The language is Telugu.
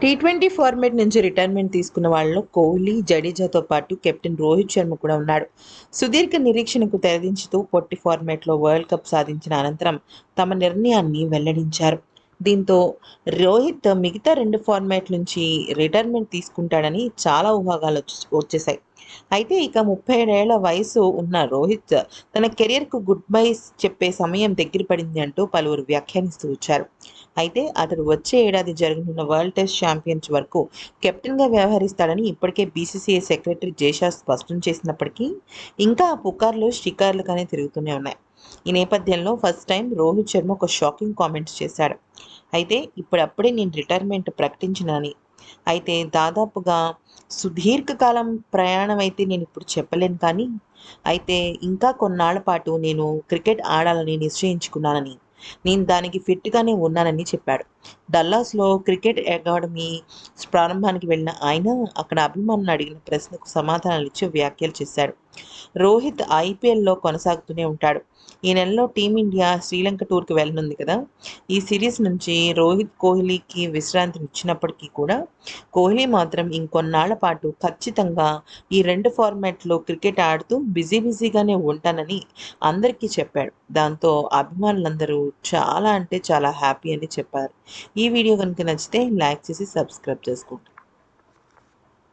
టీ ట్వంటీ ఫార్మేట్ నుంచి రిటైర్మెంట్ తీసుకున్న వాళ్ళలో కోహ్లీ జడేజాతో పాటు కెప్టెన్ రోహిత్ శర్మ కూడా ఉన్నాడు. సుదీర్ఘ నిరీక్షణకు తెరదించుతూ పొట్టి ఫార్మేట్లో వరల్డ్ కప్ సాధించిన అనంతరం తమ నిర్ణయాన్ని వెల్లడించారు. దీంతో రోహిత్ మిగతా రెండు ఫార్మాట్ నుంచి రిటైర్మెంట్ తీసుకుంటాడని చాలా ఊహాగాలు వచ్చి- వచ్చేసాయి. అయితే ఇక ముప్పై ఏడేళ్ళ వయసు ఉన్న రోహిత్ తన కెరియర్కు గుడ్ బై చెప్పే సమయం దగ్గర పడింది అంటూ పలువురు వ్యాఖ్యానిస్తూ వచ్చారు. అయితే అతడు వచ్చే ఏడాది జరగనున్న వరల్డ్ టెస్ట్ ఛాంపియన్స్ వరకు కెప్టెన్గా వ్యవహరిస్తాడని ఇప్పటికే బీసీసీఐ సెక్రటరీ జైషా స్పష్టం చేసినప్పటికీ ఇంకా ఆ పుకార్లు షికార్లుగానే తిరుగుతూనే ఉన్నాయి. ఈ నేపథ్యంలో ఫస్ట్ టైం రోహిత్ శర్మ ఒక షాకింగ్ కామెంట్స్ చేశాడు. అయితే ఇప్పుడప్పుడే నేను రిటైర్మెంట్ ప్రకటించినని అయితే దాదాపుగా సుదీర్ఘకాలం ప్రయాణం అయితే నేను ఇప్పుడు చెప్పలేను కానీ అయితే ఇంకా కొన్నాళ్ళ పాటు నేను క్రికెట్ ఆడాలని నిశ్చయించుకున్నానని నేను దానికి ఫిట్గానే ఉన్నానని చెప్పాడు. డల్లాస్లో క్రికెట్ అకాడమీ ప్రారంభానికి వెళ్ళిన ఆయన అక్కడ అభిమానులు అడిగిన ప్రశ్నకు సమాధానాలు ఇచ్చి వ్యాఖ్యలు చేశాడు. రోహిత్ ఐపీఎల్లో కొనసాగుతూనే ఉంటాడు. ఈ నెలలో టీమిండియా శ్రీలంక టూర్కి వెళ్ళనుంది కదా. ఈ సిరీస్ నుంచి రోహిత్ కోహ్లీకి విశ్రాంతినిచ్చినప్పటికీ కూడా కోహ్లీ మాత్రం ఇంకొన్నాళ్ళ పాటు ఖచ్చితంగా ఈ రెండు ఫార్మాట్లో క్రికెట్ ఆడుతూ బిజీ బిజీగానే ఉంటానని అందరికీ చెప్పాడు. దాంతో అభిమానులందరూ చాలా అంటే చాలా హ్యాపీ అని చెప్పారు. ఈ వీడియో కనుక నచ్చితే లైక్ చేసి సబ్స్క్రైబ్ చేసుకోండి.